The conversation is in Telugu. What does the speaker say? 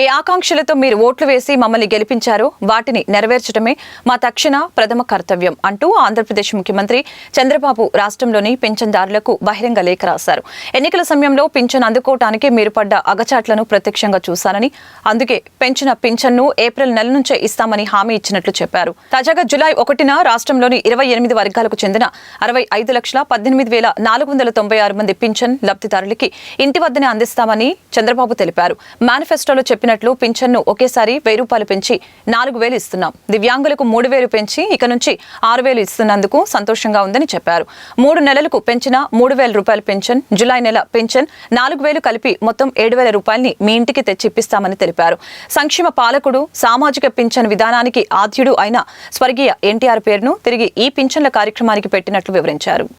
ఏ ఆకాంక్షలతో మీరు ఓట్లు వేసి మమ్మల్ని గెలిపించారో. వాటిని నెరవేర్చడమే మా తక్షణ ప్రథమ కర్తవ్యం అంటూ ఆంధ్రప్రదేశ్ ముఖ్యమంత్రి చంద్రబాబు రాష్ట్రంలోని పింఛన్దారులకు బహిరంగ లేఖ రాశారు. ఎన్నికల సమయంలో పింఛన్ అందుకోవటానికి మీరు పడ్డ అగచాట్లను ప్రత్యక్షంగా చూశానని అందుకే పెంచిన పింఛన్ను ఏప్రిల్ నెల నుంచే ఇస్తామని హామీ ఇచ్చినట్లు చెప్పారు. తాజాగా జులై ఒకటిన రాష్ట్రంలోని ఇరవై ఎనిమిది వర్గాలకు చెందిన అరవై ఐదు లక్షల పద్దెనిమిది వేల నాలుగు వందల తొంభై ఆరు మంది పింఛన్ లబ్ధిదారులకి ఇంటి వద్దనే అందిస్తామని చంద్రబాబు తెలిపారు. మేనిఫెస్టోలో చెప్పినట్లు పింఛన్ను ఒకేసారి వెయ్యి రూపాయలు పెంచి నాలుగు వేలు ఇస్తున్నాం. దివ్యాంగులకు మూడు వేలు పెంచి ఇక నుంచి ఆరు వేలు ఇస్తున్నందుకు సంతోషంగా ఉందని చెప్పారు. మూడు నెలలకు పెంచిన మూడు వేల రూపాయల పెన్షన్ జులై నెల పెన్షన్ నాలుగు వేలు కలిపి మొత్తం ఏడు వేల రూపాయల్ని మీ ఇంటికి తెచ్చిప్పిస్తామని తెలిపారు. సంక్షేమ పాలకుడు సామాజిక పింఛన్ విధానానికి ఆద్యుడు అయిన స్వర్గీయ ఎన్టీఆర్ పేరును తిరిగి ఈ పింఛన్ల కార్యక్రమానికి పెట్టినట్లు వివరించారు.